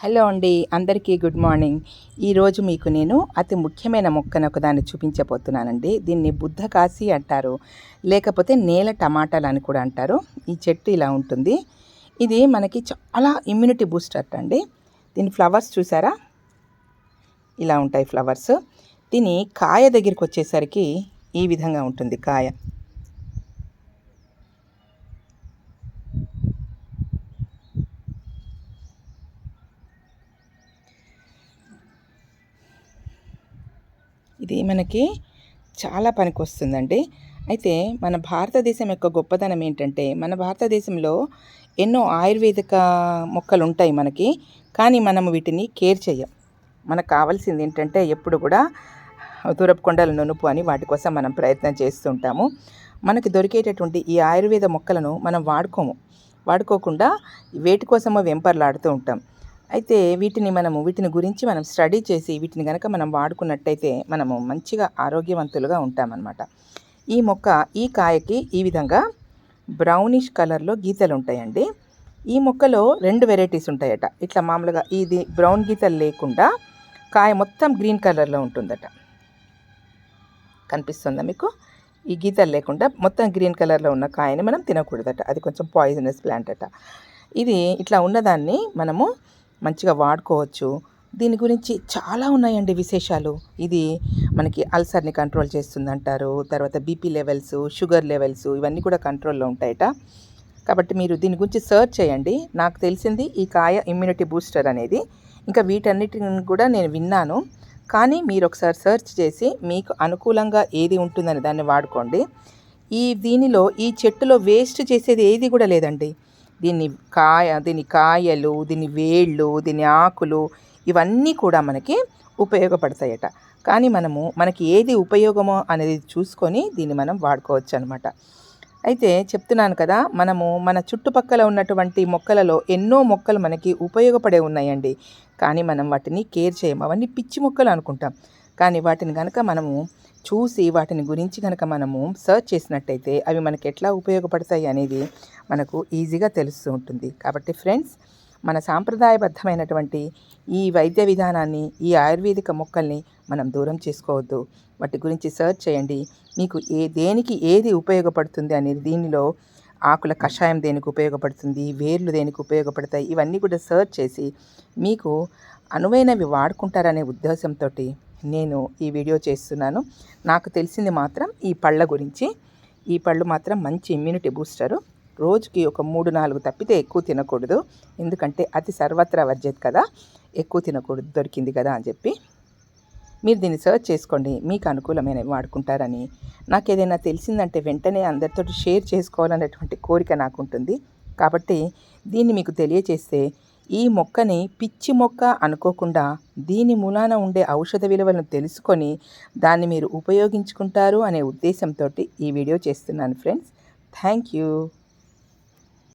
Hello అండి అందరికీ good morning. ఈరోజు మీకు నేను అతి ముఖ్యమైన మొక్కను ఒకదాన్ని చూపించబోతున్నానండి. దీన్ని బుద్ధ కాశీ అంటారు. లేకపోతే నేల టమాటాలు అని కూడా అంటారు. ఈ చెట్టు ఇలా ఉంటుంది. ఇది మనకి చాలా ఇమ్యూనిటీ బూస్టర్ అండి. దీని ఫ్లవర్స్ చూసారా? ఇలా ఉంటాయి ఫ్లవర్స్ దీని కాయ దగ్గరికి వచ్చేసరికి ఈ విధంగా ఉంటుంది కాయ. ఇది మనకి చాలా పనికి వస్తుందండి అయితే మన భారతదేశం యొక్క గొప్పతనం ఏంటంటే మన భారతదేశంలో ఎన్నో ఆయుర్వేదిక మొక్కలు ఉంటాయి మనకి కానీ మనం వీటిని కేర్ చేయం మనకు కావాల్సింది ఏంటంటే ఎప్పుడు కూడా దూరపుకొండల నునుపు అని వాటి కోసం మనం ప్రయత్నం చేస్తుంటాము. మనకి దొరికేటటువంటి ఈ ఆయుర్వేద మొక్కలను మనం వాడుకోము. వాడుకోకుండా వేటి కోసమో వెంపర్లాడుతూ ఉంటాం. అయితే వీటిని మనము వీటిని గురించి మనం స్టడీ చేసి వీటిని కనుక మనం వాడుకున్నట్టయితే మనము మంచిగా ఆరోగ్యవంతులుగా ఉంటామన్నమాట. ఈ మొక్క ఈ కాయకి ఈ విధంగా బ్రౌనిష్ కలర్లో గీతలు ఉంటాయండి ఈ మొక్కలో రెండు వెరైటీస్ ఉంటాయట. ఇట్లా మామూలుగా ఇది బ్రౌన్ గీతలు లేకుండా కాయ మొత్తం గ్రీన్ కలర్లో ఉంటుందట. కనిపిస్తుందా మీకు? ఈ గీతలు లేకుండా మొత్తం గ్రీన్ కలర్లో ఉన్న కాయని మనం తినకూడదట. అది కొంచెం పాయిజనస్ ప్లాంట్ అట. ఇది ఇట్లా ఉన్నదాన్ని మనము మంచిగా వాడుకోవచ్చు. దీని గురించి చాలా ఉన్నాయండి విశేషాలు. ఇది మనకి అల్సర్ని కంట్రోల్ చేస్తుంది అంటారు తర్వాత బీపీ లెవెల్స్ షుగర్ లెవెల్స్ ఇవన్నీ కూడా కంట్రోల్లో ఉంటాయట. కాబట్టి మీరు దీని గురించి సర్చ్ చేయండి. నాకు తెలిసింది ఈ కాయ ఇమ్యూనిటీ బూస్టర్ అనేది. ఇంకా వీటన్నిటిని కూడా నేను విన్నాను. కానీ మీరు ఒకసారి సర్చ్ చేసి మీకు అనుకూలంగా ఏది ఉంటుందని దాన్ని వాడుకోండి. ఈ దీనిలో ఈ చెట్టులో వేస్ట్ చేసేది ఏది కూడా లేదండి. దీన్ని కాయ దీని కాయలు దీని వేళ్ళు దీని ఆకులు ఇవన్నీ కూడా మనకి ఉపయోగపడతాయట. కానీ మనము మనకి ఏది ఉపయోగమో అనేది చూసుకొని దీన్ని మనం వాడుకోవచ్చు అనమాట అయితే చెప్తున్నాను కదా మనము మన చుట్టుపక్కల ఉన్నటువంటి మొక్కలలో ఎన్నో మొక్కలు మనకి ఉపయోగపడే ఉన్నాయండి. కానీ మనం వాటిని కేర్ చేయము. అవన్నీ పిచ్చి మొక్కలు అనుకుంటాం. కానీ వాటిని కనుక మనము చూసి వాటిని గురించి కనుక మనము సర్చ్ చేసినట్టయితే అవి మనకి ఎట్లా ఉపయోగపడతాయి అనేది మనకు ఈజీగా తెలుస్తూ ఉంటుంది. కాబట్టి ఫ్రెండ్స్ మన సాంప్రదాయబద్ధమైనటువంటి ఈ వైద్య విధానాన్ని ఈ ఆయుర్వేదిక మొక్కల్ని మనం దూరం చేసుకోవద్దు. వాటి గురించి సర్చ్ చేయండి. మీకు ఏ దేనికి ఏది ఉపయోగపడుతుంది అనేది దీనిలో ఆకుల కషాయం దేనికి ఉపయోగపడుతుంది వేర్లు దేనికి ఉపయోగపడతాయి ఇవన్నీ కూడా సర్చ్ చేసి మీకు అనువైనవి వాడుకుంటారనే ఉద్దేశంతో నేను ఈ వీడియో చేస్తున్నాను. నాకు తెలిసింది మాత్రం ఈ పళ్ళ గురించి. ఈ పళ్ళు మాత్రం మంచి ఇమ్యూనిటీ బూస్టరు రోజుకి ఒక మూడు నాలుగు తప్పితే ఎక్కువ తినకూడదు. ఎందుకంటే అతి సర్వత్రా వర్జెత్ కదా. ఎక్కువ తినకూడదు దొరికింది కదా అని చెప్పి. మీరు దీన్ని సర్చ్ చేసుకోండి. మీకు అనుకూలమైనవి వాడుకుంటారని. నాకు ఏదైనా తెలిసిందంటే వెంటనే అందరితో షేర్ చేసుకోవాలనేటువంటి కోరిక నాకు ఉంటుంది. కాబట్టి దీన్ని మీకు తెలియచేస్తే ఈ మొక్కని పిచ్చి మొక్క అనుకోకుండా దీని మూలాన ఉండే ఔషధ విలువలను తెలుసుకొని దాన్ని మీరు ఉపయోగించుకుంటారు అనే ఉద్దేశంతో ఈ వీడియో చేస్తున్నాను ఫ్రెండ్స్ థ్యాంక్ యూ